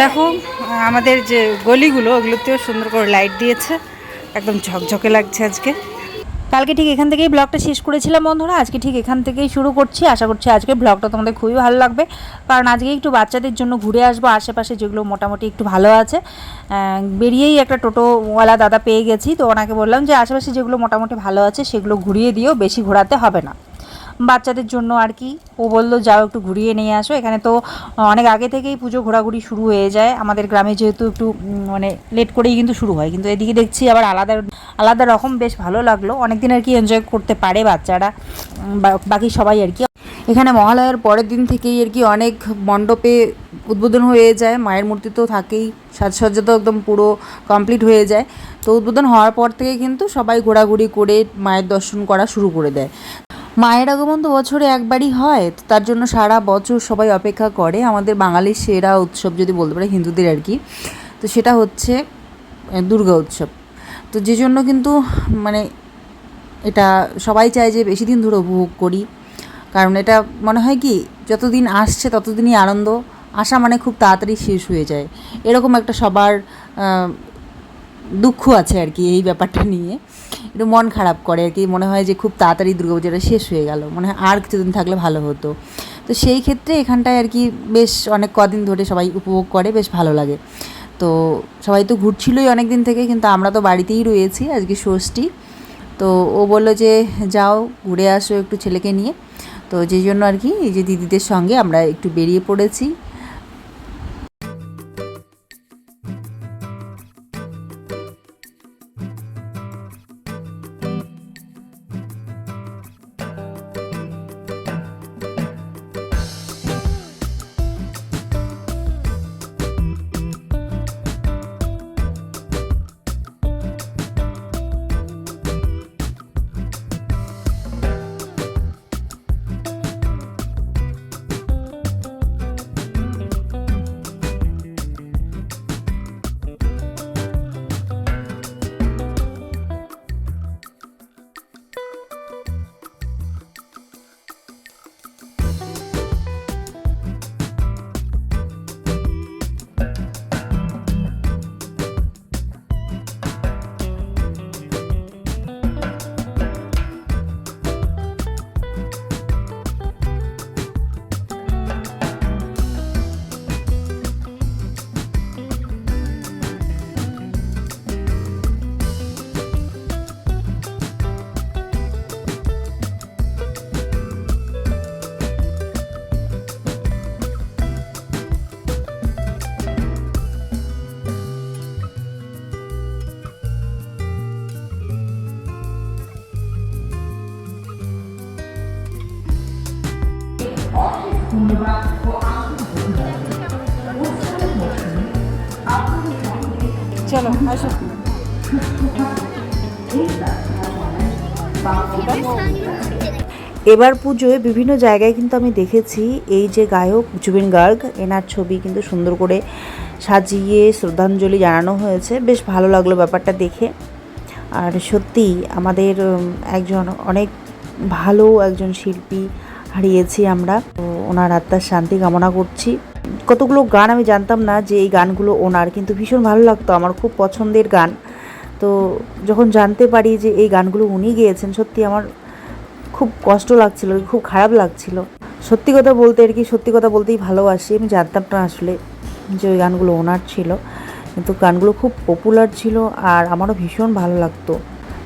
দেখো, আমাদের যে গলিগুলো, ওগুলোতেও সুন্দর করে লাইট দিয়েছে। একদম ঝকঝকে লাগছে আজকে। কালকে ঠিক এখান থেকেই ব্লগটা শেষ করেছিলাম বন্ধুরা। আজকে ঠিক এখান থেকেই শুরু করছি। আশা করছি আজকে ব্লগটা তোমাদের খুবই ভালো লাগবে। কারণ আজকে একটু বাচ্চাদের জন্য ঘুরে আসব। আশেপাশে যেগুলো মোটামুটি একটু ভালো আছে। বেরিয়েই একটা টোটোওয়ালা দাদা পেয়ে গেছি। তো ওনাকে বললাম যে, আশেপাশে যেগুলো মোটামুটি ভালো আছে, সেগুলো ঘুরিয়ে দিও। বেশি ঘোরাতে হবে না। বাচ্চাদের জন্য আর কি। ও বলল, যাও একটু ঘুরিয়ে নিয়ে আসো। এখানে তো অনেক আগে থেকেই পুজো ঘোরাঘুরি শুরু হয়ে যায়। আমাদের গ্রামে যেহেতু একটু মানে লেট করেই কিন্তু শুরু হয়। কিন্তু এদিকে দেখছি আবার আলাদা আলাদা রকম বেশ ভালো লাগল। অনেক দিন আর কি এনজয় করতে পারে বাচ্চারা। বাকি সবাই আর কি। এখানে মহালয়ার পরের দিন থেকেই আর কি অনেক মণ্ডপে উদ্বোধন হয়ে যায়। মায়ের মূর্তি তো থাকেই, সাজসজ্জা তো একদম পুরো কমপ্লিট হয়ে যায়। তো উদ্বোধন হওয়ার পর থেকে কিন্তু সবাই ঘোরাঘুরি করে মায়ের দর্শন করা শুরু করে দেয়। মায়ের আগমন তো বছরে একবারই হয়, তার জন্য সারা বছর সবাই অপেক্ষা করে। আমাদের বাঙালির সেরা উৎসব যদি বলতে পারে, হিন্দুদের আর কি। তো সেটা হচ্ছে দুর্গা উৎসব। তো যে জন্য কিন্তু মানে এটা সবাই চায় যে বেশি দিন ধরে উপভোগ করি। কারণ এটা মনে হয় কি, যতদিন আসছে ততদিনই আনন্দ, আসা মানে খুব তাড়াতাড়ি শেষ হয়ে যায়। এরকম একটা সবার দুঃখ আছে আর কি এই ব্যাপারটা নিয়ে। একটু মন খারাপ করে আর কি, মনে হয় যে খুব তাড়াতাড়ি দুর্গাপূজাটা শেষ হয়ে গেল। মনে হয় আর কিছুদিন থাকলে ভালো হতো। তো সেই ক্ষেত্রে এখানটায় আর কি বেশ অনেক কদিন ধরে সবাই উপভোগ করে, বেশ ভালো লাগে। তো সবাই তো ঘুরছিলই অনেক দিন থেকে, কিন্তু আমরা তো বাড়িতেই রয়েছি আজকে ষষ্ঠী। তো ও বলল যে, যাও, ঘুরে আসো একটু ছেলেকে নিয়ে। তো যেই জন্য আর কি এই যে দিদিদের সঙ্গে আমরা একটু বেরিয়ে পড়েছি। এবার পুজোয় বিভিন্ন জায়গায় কিন্তু আমি দেখেছি এই যে গায়ক জুবিন গার্গ, এনার ছবি কিন্তু সুন্দর করে সাজিয়ে শ্রদ্ধাঞ্জলি জানানো হয়েছে। বেশ ভালো লাগল ব্যাপারটা দেখে। আর সত্যি আমাদের একজন অনেক ভালো একজন শিল্পী হারিয়েছি আমরা। তো ওনার আত্মার শান্তি কামনা করছি। কতগুলো গান আমি জানতাম না যে এই গানগুলো ওনার, কিন্তু ভীষণ ভালো লাগতো। আমার খুব পছন্দের গান। তো যখন জানতে পারি যে এই গানগুলো উনি গেয়েছেন, সত্যি আমার খুব কষ্ট লাগছিল, খুব খারাপ লাগছিল। সত্যি কথা বলতে আর কি, সত্যি কথা বলতেই ভালোবাসি। আমি জানতাম না আসলে যে ওই গানগুলো ওনার ছিল। কিন্তু গানগুলো খুব পপুলার ছিল আর আমারও ভীষণ ভালো লাগতো।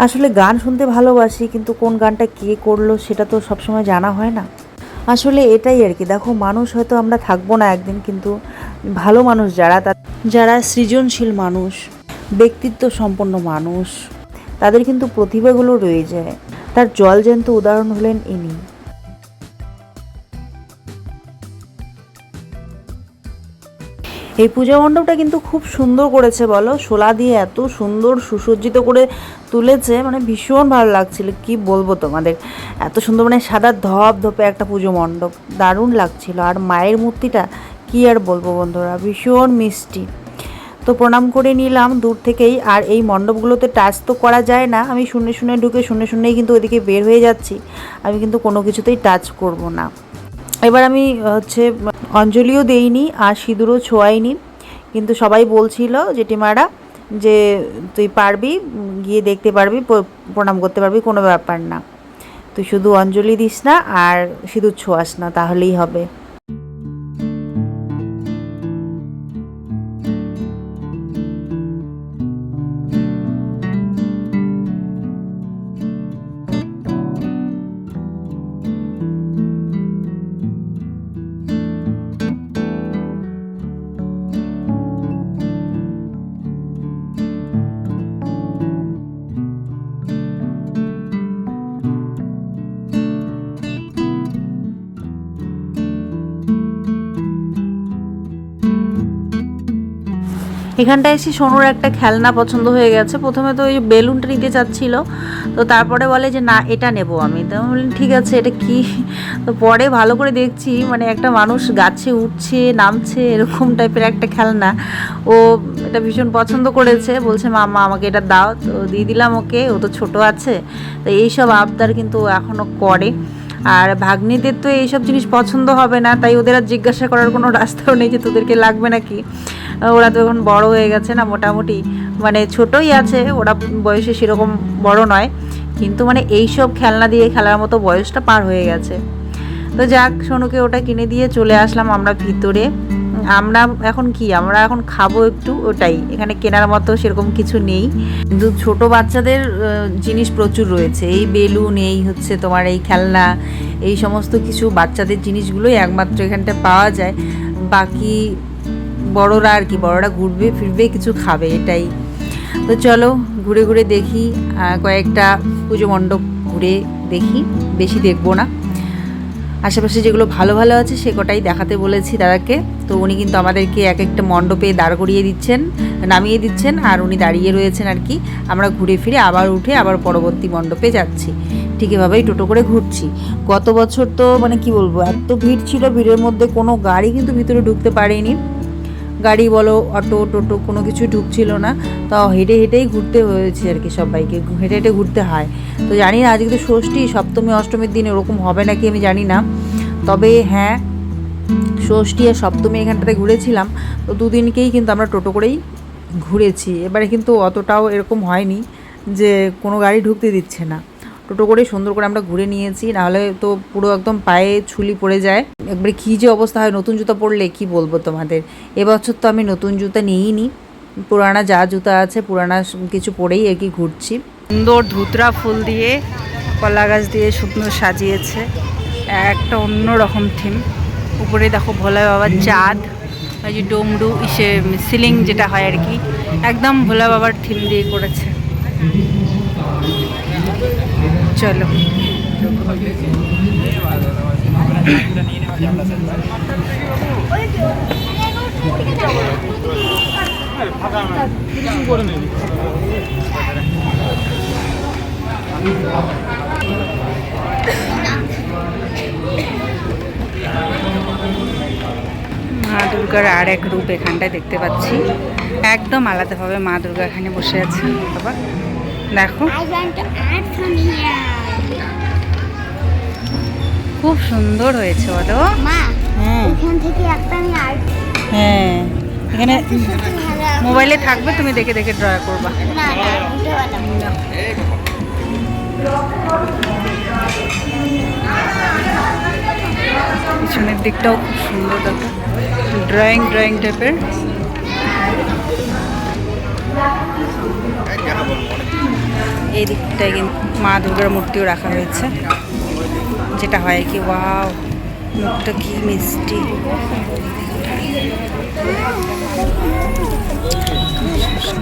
আসলে গান শুনতে ভালোবাসি, কিন্তু কোন গানটা কে করল সেটা তো সবসময় জানা হয় না। আসলে এটাই আর কি, দেখো মানুষ হয়তো আমরা থাকব না একদিন, কিন্তু ভালো মানুষ যারা যারা সৃজনশীল মানুষ ব্যক্তিত্ব সম্পন্ন মানুষ, তাদের কিন্তু প্রতিভাগুলো রয়ে যায়। তার জল জলজ্যান্ত উদাহরণ হলেন ইনি। এই পূজা মণ্ডপটা কিন্তু খুব সুন্দর করেছে বলো। শোলা দিয়ে এত সুন্দর সুসজ্জিত করে তুলেছে মানে ভীষণ ভালো লাগছিল, কি বলব তোমাদের? এত সুন্দর মানে সাদা ধপ ধপে একটা পুজো মণ্ডপ, দারুণ লাগছিল। আর মায়ের মূর্তিটা কি আর বলব বন্ধুরা, ভীষণ মিষ্টি। তো প্রণাম করে নিলাম। দূর থেকেই আর এই মণ্ডপগুলোতে টাচ তো করা যায় না। আমি শুনে শুনে ঢুকে শুনে শুনেই কিন্তু ওইদিকে বের হয়ে যাচ্ছি। আমি কিন্তু কোনো কিছুতেই টাচ করব না। এবার আমি হচ্ছে, অঞ্জলিও দেইনি আর সিঁদুরও ছোঁয়াইনি। কিন্তু সবাই বলছিল, জেঠিমারা, যে তুই পারবি, গিয়ে দেখতে পারবি প্রণাম করতে পারবি, কোনো ব্যাপার না। তুই শুধু অঞ্জলি দিস না আর সিঁদুর ছোঁয়াস না, তাহলেই হবে। এখানটায় এসে সোনুর একটা খেলনা পছন্দ হয়ে গেছে। প্রথমে তো ওই বেলুনটা নিতে চাচ্ছিল। তো তারপরে বলে যে, না, এটা নেব আমি। তো বললাম, ঠিক আছে, এটা কি? তো পরে ভালো করে দেখছি মানে একটা মানুষ গাছে উঠছে, নামছে, এরকম টাইপের একটা খেলনা। ও এটা ভীষণ পছন্দ করেছে। বলছে মামা আমাকে এটা দাও। তো দিয়ে দিলাম ওকে, ও তো ছোট আছে। তো এইসব আবদার কিন্তু এখনও করে। আর ভাগ্নিদের তো এইসব জিনিস পছন্দ হবে না, তাই ওদের আর জিজ্ঞাসা করার কোনো রাস্তাও নেই যে, তোদেরকে লাগবে নাকি? ওরা তো এখন বড় হয়ে গেছে না মোটামুটি। মানে ছোটই আছে, ওরা বয়সে সেরকম বড় নয়। কিন্তু মানে এইসব খেলনা দিয়ে খেলার মতো বয়সটা পার হয়ে গেছে। তো যাক, সোনুকে ওটা কিনে দিয়ে চলে আসলাম আমরা ভিতরে। আমরা এখন কি? আমরা এখন খাব একটু, ওটাই। এখানে কেনার মতো সেরকম কিছু নেই। কিন্তু ছোট বাচ্চাদের জিনিস প্রচুর রয়েছে। এই বেলুন, এই হচ্ছে তোমার এই খেলনা, এই সমস্ত কিছু বাচ্চাদের জিনিসগুলোই একমাত্র এখানটা পাওয়া যায়। বাকি বড়রা আর কি, বড়রা ঘুরবে, ফিরবে, কিছু খাবে, এটাই। তো চলো, ঘুরে ঘুরে দেখি কয়েকটা পুজো মণ্ডপ ঘুরে দেখি, বেশি দেখব না। আশেপাশে যেগুলো ভালো ভালো আছে, সে কটাই দেখাতে বলেছি দাদাকে তো উনি কিন্তু আমাদেরকে এক একটা মণ্ডপে দাঁড় করিয়ে দিচ্ছেন, নামিয়ে দিচ্ছেন, আর উনি দাঁড়িয়ে রয়েছেন আর কি। আমরা ঘুরে ফিরে আবার উঠে আবার পরবর্তী মণ্ডপে যাচ্ছি। ঠিক এভাবেই টোটো করে ঘুরছি। গত বছর তো মানে কি বলব, এত ভিড় ছিল, ভিড়ের মধ্যে কোনো গাড়ি কিন্তু ভিতরে ঢুকতে পারেনি। গাড়ি বলো, অটো, টোটো, কোনো কিছু ঢুকছিল না। তো হেঁটে হেঁটেই ঘুরতে হয়েছে আর কি সবাইকে। হেঁটে হেঁটে ঘুরতে হয়। তো জানি না, আজকে তো ষষ্ঠী, সপ্তমী, অষ্টমীর দিন ওরকম হবে নাকি আমি জানি না। তবে হ্যাঁ ষষ্ঠী আর সপ্তমী এখানটাতে ঘুরেছিলাম। তো দুদিনকেই কিন্তু আমরা টোটো করেই ঘুরেছি। এবারে কিন্তু অতটাও এরকম হয়নি যে কোনো গাড়ি ঢুকতে দিচ্ছে না। টোটো করে সুন্দর করে আমরা ঘুরে নিয়েছি। নাহলে তো পুরো একদম পায়ে ছুলি পড়ে যায়। একবারে কী যে অবস্থা হয়, নতুন জুতা পরলে কি বলব তোমাদের? এবছর তো আমি নতুন জুতা নিইনি। নি পুরানা যা জুতা আছে, পুরানা কিছু পরেই আর কি ঘুরছি। সুন্দর ধুতরা ফুল দিয়ে, কলা গাছ দিয়ে সুন্দর সাজিয়েছে। একটা অন্য রকম থিম। উপরে দেখো ভোলা বাবার চাঁদ, ওই যে ডমরু ইসে সিলিং যেটা হয় আর কি, একদম ভোলা বাবার থিম দিয়ে করেছে। চলো। মা দুর্গার আর এক রূপ এখানটায় দেখতে পাচ্ছি। একদম আলাদাভাবে মা দুর্গা এখানে বসে আছে বাবা। দেখো। খুব সুন্দর হয়েছে বলো। হ্যাঁ এখান থেকে একটা আমি আর্ট হ্যাঁ এখানে মোবাইলে থাকবে তুমি দেখে দেখে ড্র করবা। পিছনের দিকটাও খুব সুন্দর দেখো। ড্রয়িং ড্রয়িং টাইপের। এই দিকটায় কিন্তু মা দুর্গার মূর্তিও রাখা হয়েছে। যেটা হয় কি ওয়াও মুখটা কি মিষ্টি।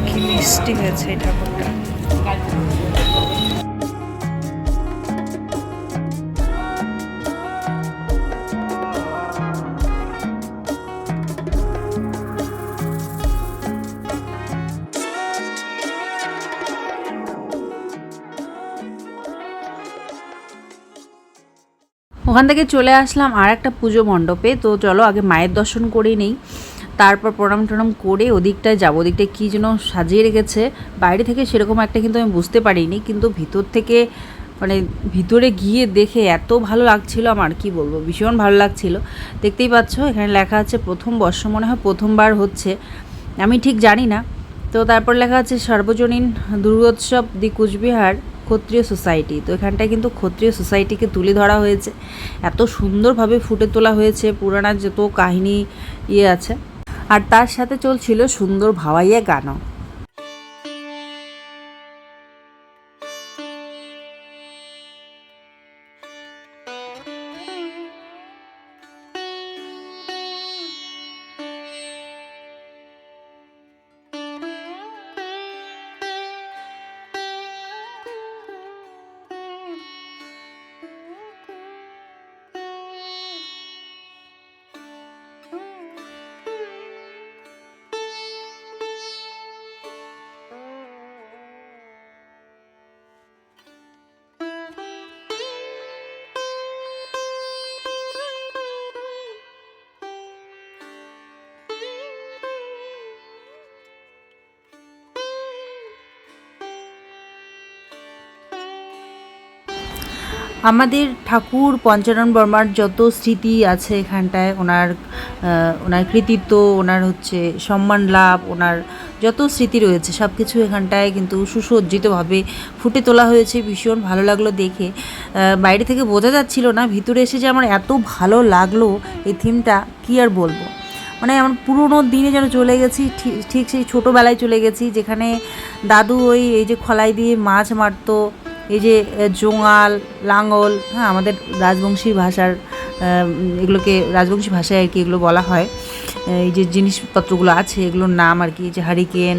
কি মিষ্টি হয়েছে এই ঠাকুরটা। ওখান থেকে চলে আসলাম আর একটা পুজো মণ্ডপে। তো চলো আগে মায়ের দর্শন করে নেই। তারপর প্রণাম টনাম করে ওদিকটায় যাব। ওদিকটায় কী যেন সাজিয়ে রেখেছে। বাইরে থেকে সেরকম একটা কিন্তু আমি বুঝতে পারিনি। কিন্তু ভিতর থেকে মানে ভিতরে গিয়ে দেখে এত ভালো লাগছিল আমার, কি বলব, ভীষণ ভালো লাগছিল। দেখতেই পাচ্ছ, এখানে লেখা আছে প্রথম বর্ষ, মনে হয় প্রথমবার হচ্ছে। আমি ঠিক জানি না। তো তারপর লেখা আছে সর্বজনীন দুর্গোৎসব দি কুচবিহার। ক্ষত্রিয় সোসাইটি। তো এখানটায় কিন্তু ক্ষত্রিয় সোসাইটিকে তুলে ধরা হয়েছে। এত সুন্দরভাবে ফুটে তোলা হয়েছে পুরানা যত কাহিনী ইয়ে আছে। আর তার সাথে চলছিল সুন্দর ভাওয়াইয়া গানও। আমাদের ঠাকুর পঞ্চানন বর্মার যত স্মৃতি আছে এখানটায়, ওনার ওনার কৃতিত্ব, ওনার হচ্ছে সম্মান লাভ, ওনার যত স্মৃতি রয়েছে সব কিছু এখানটায় কিন্তু সুসজ্জিতভাবে ফুটে তোলা হয়েছে ভীষণ ভালো লাগল দেখে। বাইরে থেকে বোঝা যাচ্ছিল না, ভিতরে এসে যে আমার এত ভালো লাগল এই থিমটা, কী আর বলব? মানে আমার পুরোনো দিনে যেন চলে গেছি ঠিক সেই ছোটোবেলায় চলে গেছি, যেখানে দাদু ওই, এই যে খলাই দিয়ে মাছ মারতো এই যে জোঙাল লাঙ্গল হ্যাঁ আমাদের রাজবংশী ভাষার এগুলোকে, রাজবংশী ভাষায় আর কি এগুলো বলা হয়। এই যে জিনিসপত্রগুলো আছে, এগুলোর নাম আর কি যে হারিকেন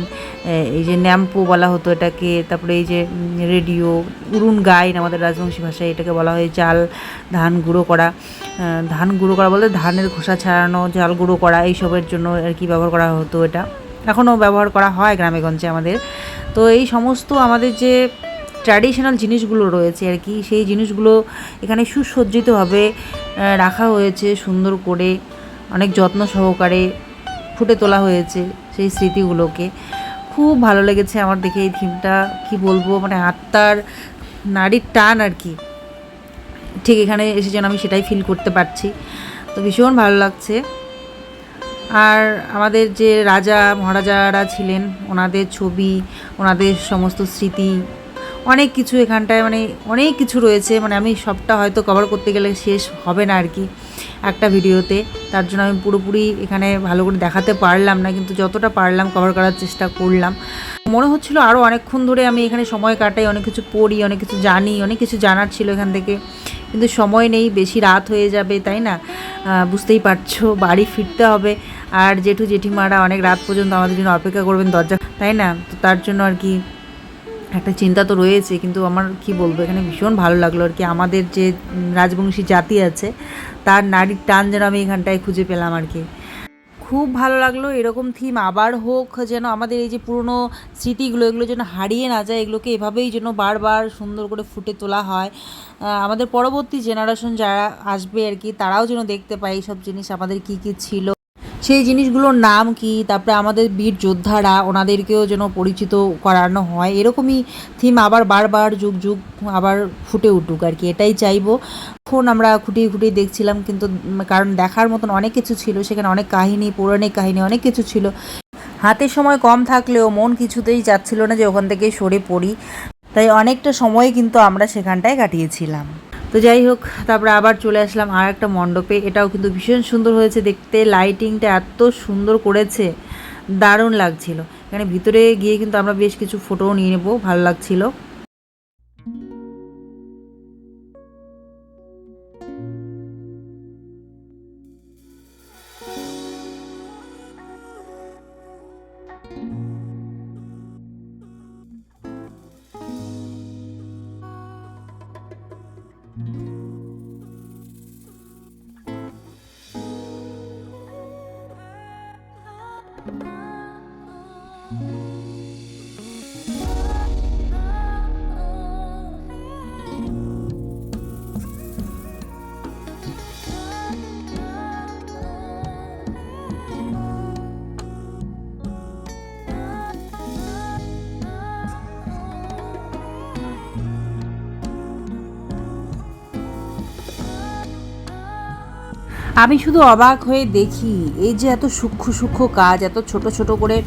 এই যে ন্যাম্পো বলা হতো এটাকে, তারপরে এই যে রেডিও উড়ুন গাইন আমাদের রাজবংশী ভাষায় এটাকে বলা হয় চাল ধান গুঁড়ো করা। ধান গুঁড়ো করা বলতে ধানের খোসা ছাড়ানো চাল গুঁড়ো করা, এইসবের জন্য আর কি ব্যবহার করা হতো এটা। এখনও ব্যবহার করা হয় গ্রামেগঞ্জে আমাদের। তো এই সমস্ত আমাদের যে ট্র্যাডিশনাল জিনিসগুলো রয়েছে আর কি। সেই জিনিসগুলো এখানে সুসজ্জিতভাবে রাখা হয়েছে সুন্দর করে, অনেক যত্ন সহকারে ফুটে তোলা হয়েছে সেই স্মৃতিগুলোকে। খুব ভালো লেগেছে আমার দেখে এই থিমটা, কি বলব মানে আত্মার নারীর টান আর কি। ঠিক এখানে এসে যেন আমি সেটাই ফিল করতে পারছি। তো ভীষণ ভালো লাগছে। আর আমাদের যে রাজা, মহারাজারা ছিলেন, ওনাদের ছবি, ওনাদের সমস্ত স্মৃতি অনেক কিছু এখানটায় মানে অনেক কিছু রয়েছে মানে আমি সবটা হয়তো কভার করতে গেলে শেষ হবে না আর কি একটা ভিডিওতে। তার জন্য আমি পুরোপুরি এখানে ভালো করে দেখাতে পারলাম না, কিন্তু যতটা পারলাম কভার করার চেষ্টা করলাম। মনে হচ্ছিল আরও অনেকক্ষণ ধরে আমি এখানে সময় কাটাই, অনেক কিছু পড়ি, অনেক কিছু জানি, অনেক কিছু জানার ছিল এখান থেকে। কিন্তু সময় নেই, বেশি রাত হয়ে যাবে, তাই না? বুঝতেই পারছ, বাড়ি ফিরতে হবে। আর জেঠু জেঠিমারা অনেক রাত পর্যন্ত আমাদের জন্য অপেক্ষা করবেন দরজা তাই না? তো তার জন্য আর কি একটা চিন্তা তো রয়েছে, কিন্তু আমার কি বলব, এখানে ভীষণ ভালো লাগল আর কি। আমাদের যে রাজবংশী জাতি আছে, তার নারীর টান যেন আমি এখানটায় খুঁজে পেলাম আর কি। খুব ভালো লাগল, এরকম থিম আবার হোক, যেন আমাদের এই যে পুরনো স্মৃতিগুলো, এগুলো যেন হারিয়ে না যায়, এগুলোকে এভাবেই যেন বারবার সুন্দর করে ফুটে তোলা হয়। আমাদের পরবর্তী জেনারেশন যারা আসবে আর কি, তারাও যেন দেখতে পায় এইসব জিনিস, আমাদের কি কি ছিল। সেই জিনিসগুলোর নাম কি? তারপরে আমাদের বীর যোদ্ধারা, ওনাদেরকেও যেন পরিচিত করানো হয়। এরকমই থিম আবার বারবার, যুগ যুগ আবার ফুটে উঠুক আর কি। এটাই চাইব। এখন আমরা খুঁটিয়ে খুঁটিয়ে দেখছিলাম, কিন্তু কারণ দেখার মতন অনেক কিছু ছিল, সেখানে অনেক কাহিনী, পৌরাণিক কাহিনী অনেক কিছু ছিল। হাতে সময় কম থাকলেও মন কিছুতেই যাচ্ছিল না যে ওখান থেকে সরে পড়ি। তাই অনেকটা সময় কিন্তু আমরা সেখানটায় কাটিয়েছিলাম। তো যাই হোক, তারপরে আবার চলে আসলাম আর একটা মণ্ডপে। এটাও কিন্তু ভীষণ সুন্দর হয়েছে দেখতে। লাইটিংটা এত সুন্দর করেছে, দারুণ লাগছিল। এখানে ভিতরে গিয়ে কিন্তু আমরা বেশ কিছু ফটোও নিয়ে নেব, ভালো লাগছিল। আমি শুধু অবাক হয়ে দেখি, এই যে এত সূক্ষ্ম সূক্ষ্ম কাজ, এত ছোট ছোট করে,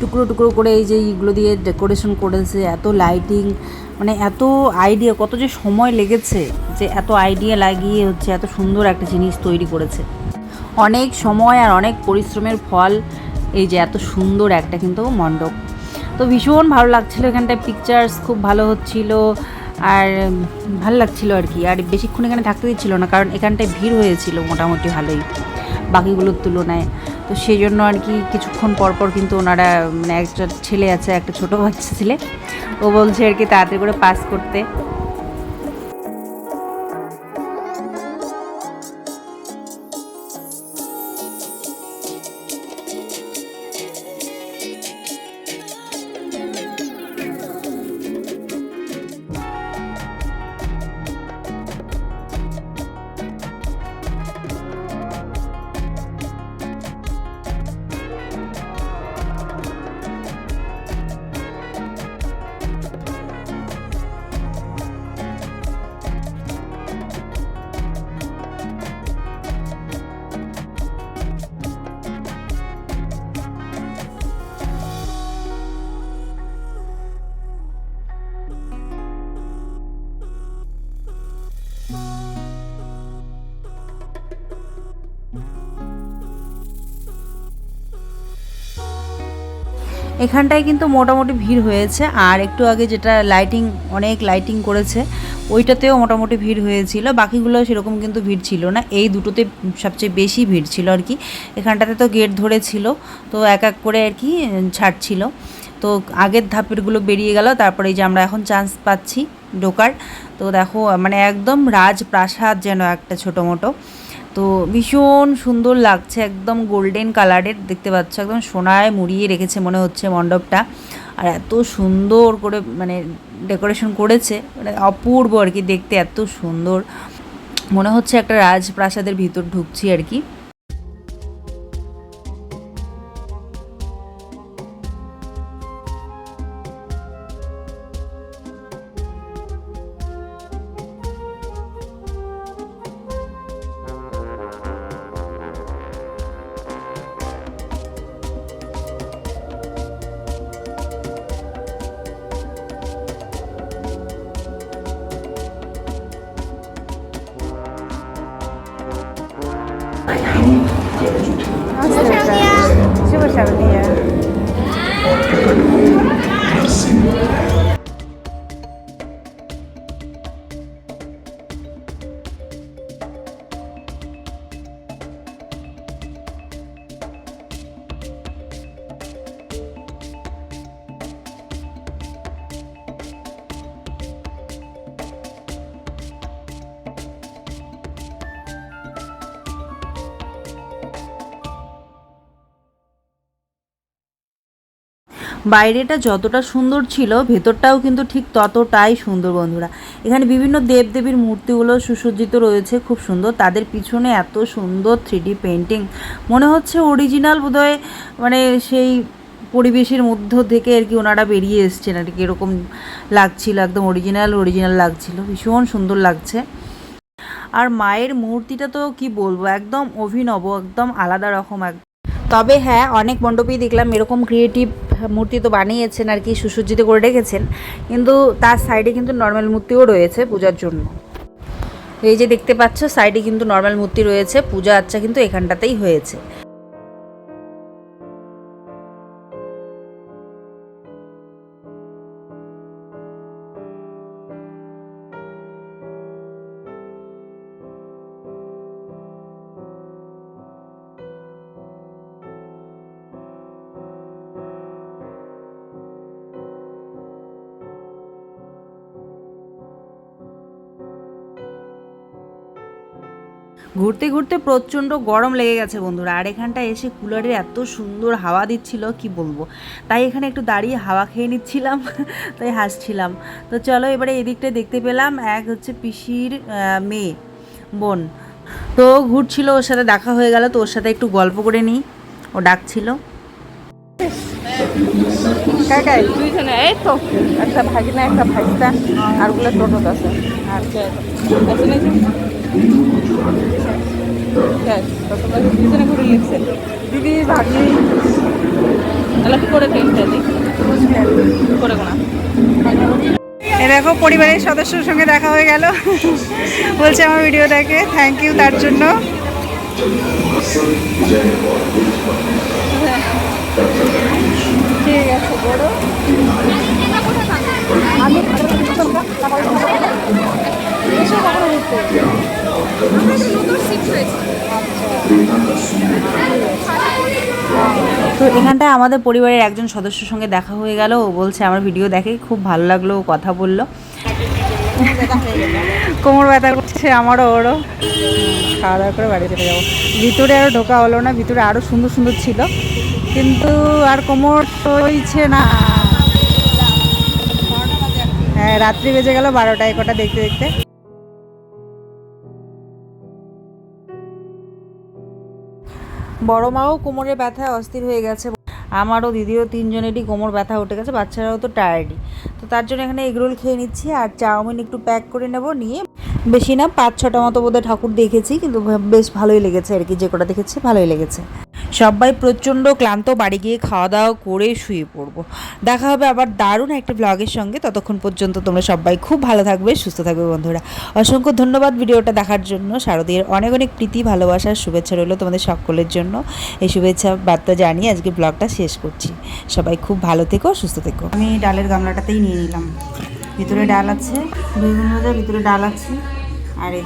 টুকরো টুকরো করে এই যে এইগুলো দিয়ে ডেকোরেশন করেছে, এত লাইটিং মানে এত আইডিয়া কত যে সময় লেগেছে যে এত আইডিয়া লাগিয়ে হচ্ছে, এত সুন্দর একটা জিনিস তৈরি করেছে। অনেক সময় আর অনেক পরিশ্রমের ফল এই যে এত সুন্দর একটা কিন্তু মণ্ডপ। তো ভীষণ ভালো লাগছিল এখানটায় পিকচার্স খুব ভালো হচ্ছিল। আর ভালো লাগছিল আর কি। আর বেশিক্ষণ এখানে থাকতে দিচ্ছিল না, কারণ এখানটায় ভিড় হয়েছিল মোটামুটি ভালোই বাকিগুলোর তুলনায়। তো সেই জন্য আর কি কিছুক্ষণ পর পর কিন্তু ওনারা মানে একটা ছেলে আছে, একটা ছোটো বাচ্চা ছেলে, ও বলছে আর কি তাড়াতাড়ি করে পাস করতে। এখানটায় কিন্তু মোটামুটি ভিড় হয়েছে। আর একটু আগে যেটা লাইটিং অনেক লাইটিং করেছে, ওইটাতেও মোটামুটি ভিড় হয়েছিল। বাকিগুলো সেরকম কিন্তু ভিড় ছিল না। এই দুটোতে সবচেয়ে বেশি ভিড় ছিল আর কি। এখানটাতে তো গেট ধরেছিল, তো এক এক করে আর কি ছাড়ছিল। তো আগের ধাপেরগুলো বেরিয়ে গেল, তারপরে এই যে আমরা এখন চান্স পাচ্ছি ঢোকার। তো দেখো মানে একদম রাজপ্রাসাদ যেন একটা ছোটো মোটো তো ভীষণ সুন্দর লাগছে, একদম গোল্ডেন কালারের দেখতে পাচ্ছ, একদম সোনায় মুড়িয়ে রেখেছে মনে হচ্ছে মণ্ডপটা। আর এত সুন্দর করে মানে ডেকোরেশন করেছে মানে অপূর্ব আর কি দেখতে, এত সুন্দর। মনে হচ্ছে একটা রাজপ্রাসাদের ভিতর ঢুকছি আর কি। 哎呀，这个主。你，是不是你？বাইরেটা যতটা সুন্দর ছিল, ভেতরটাও কিন্তু ঠিক ততটাই সুন্দর বন্ধুরা। এখানে বিভিন্ন দেবদেবীর মূর্তিগুলো সুসজ্জিত রয়েছে, খুব সুন্দর। তাদের পিছনে এত সুন্দর থ্রিডি পেন্টিং মনে হচ্ছে অরিজিনাল বোধহয় মানে সেই পরিবেশের মধ্য থেকে আর কি ওনারা বেরিয়ে এসছেন আর কি। এরকম লাগছিল, একদম অরিজিনাল অরিজিনাল লাগছিল। ভীষণ সুন্দর লাগছে। আর মায়ের মূর্তিটা তো কি বলব, একদম অভিনব, একদম আলাদা রকম এক তবে হ্যাঁ অনেক মণ্ডপেই দেখলাম এরকম ক্রিয়েটিভ মূর্তি তো বানিয়েছেন আর কি, সুসজ্জিত করে রেখেছেন। কিন্তু তার সাইডে কিন্তু নর্মাল মূর্তিও রয়েছে পূজার জন্য। এই যে দেখতে পাচ্ছ সাইডে কিন্তু নর্মাল মূর্তি রয়েছে, পূজা আচ্ছা কিন্তু এখানটাতেই হয়েছে। ঘুরতে ঘুরতে প্রচণ্ড গরম লেগে গেছে বন্ধুরা। আর এখানটা এসে কুলারের এত সুন্দর হাওয়া দিচ্ছিল, কি বলব? তাই এখানে একটু দাঁড়িয়ে হাওয়া খেয়ে নিচ্ছিলাম, তাই হাসছিলাম। তো চলো এবারে এদিকটা দেখতে পেলাম এক হচ্ছে পিসির মেয়ে, বোন। তো ঘুরছিল, ওর সাথে দেখা হয়ে গেল, তো ওর সাথে একটু গল্প করে নিই। ও ডাকছিল। এই তো। একটা ভাগিনা, একটা আর লিখছে দিদি ভাগ্নি তাহলে কি করে তিনটা দিই? করে কোনা এ দেখো পরিবারের সদস্যর সঙ্গে দেখা হয়ে গেল। বলছে আমার ভিডিও দেখে থ্যাংক ইউ তার জন্য। ঠিক আছে বড়। আমি তো এখানটায় আমাদের পরিবারের একজন সদস্যের সঙ্গে দেখা হয়ে গেল। ও বলছে, আমার ভিডিও দেখে খুব ভালো লাগল কথা বলল। কোমর ব্যথা করছে আমারও, ওরও। খাওয়া দাওয়া করে বাড়ি চলে যাব। ভিতরে আরও ঢোকা হলো না, ভিতরে আরও সুন্দর সুন্দর ছিল। কিন্তু আর কোমর সইছে না। হ্যাঁ রাত্রি বেজে গেল বারোটায়, কটা দেখতে দেখতে। বড় মাও কোমরে ব্যথায় অস্থির হয়ে গেছে। আমারও দিদিও তিনজনেরই কোমর ব্যথা উঠে গেছে, বাচ্চারাও তো টায়ার্ডই তো তার জন্য এখানে এগরোল খেয়ে নিচ্ছি আর চাউমিন একটু প্যাক করে নেব, নিয়ে বেশি না, পাঁচ, ছটা মতো বোধহয় ঠাকুর দেখেছি, কিন্তু বেশ ভালোই লেগেছে আর কি, যে কটা দেখেছি ভালোই লেগেছে। সবাই প্রচণ্ড ক্লান্ত, বাড়ি গিয়ে খাওয়া দাওয়া করে শুয়ে পড়ব। দেখা হবে আবার দারুণ একটা ব্লগের সঙ্গে, ততক্ষণ পর্যন্ত তোমরা সবাই খুব ভালো থাকবে, সুস্থ থাকবে বন্ধুরা। অসংখ্য ধন্যবাদ ভিডিওটা দেখার জন্য শারদীর অনেক অনেক প্রীতি ভালোবাসার শুভেচ্ছা রইল তোমাদের সকলের জন্য। এই শুভেচ্ছা বার্তা জানিয়ে আজকে ব্লগটা শেষ করছি। সবাই খুব ভালো থেকো, সুস্থ থেকো। আমি ডালের গামলাটাতেই নিয়ে নিলাম। ভিতরে ডাল আছে বেগুন ভাজা ভিতরে ডাল আছে আর এই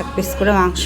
এক পিস করে মাংস।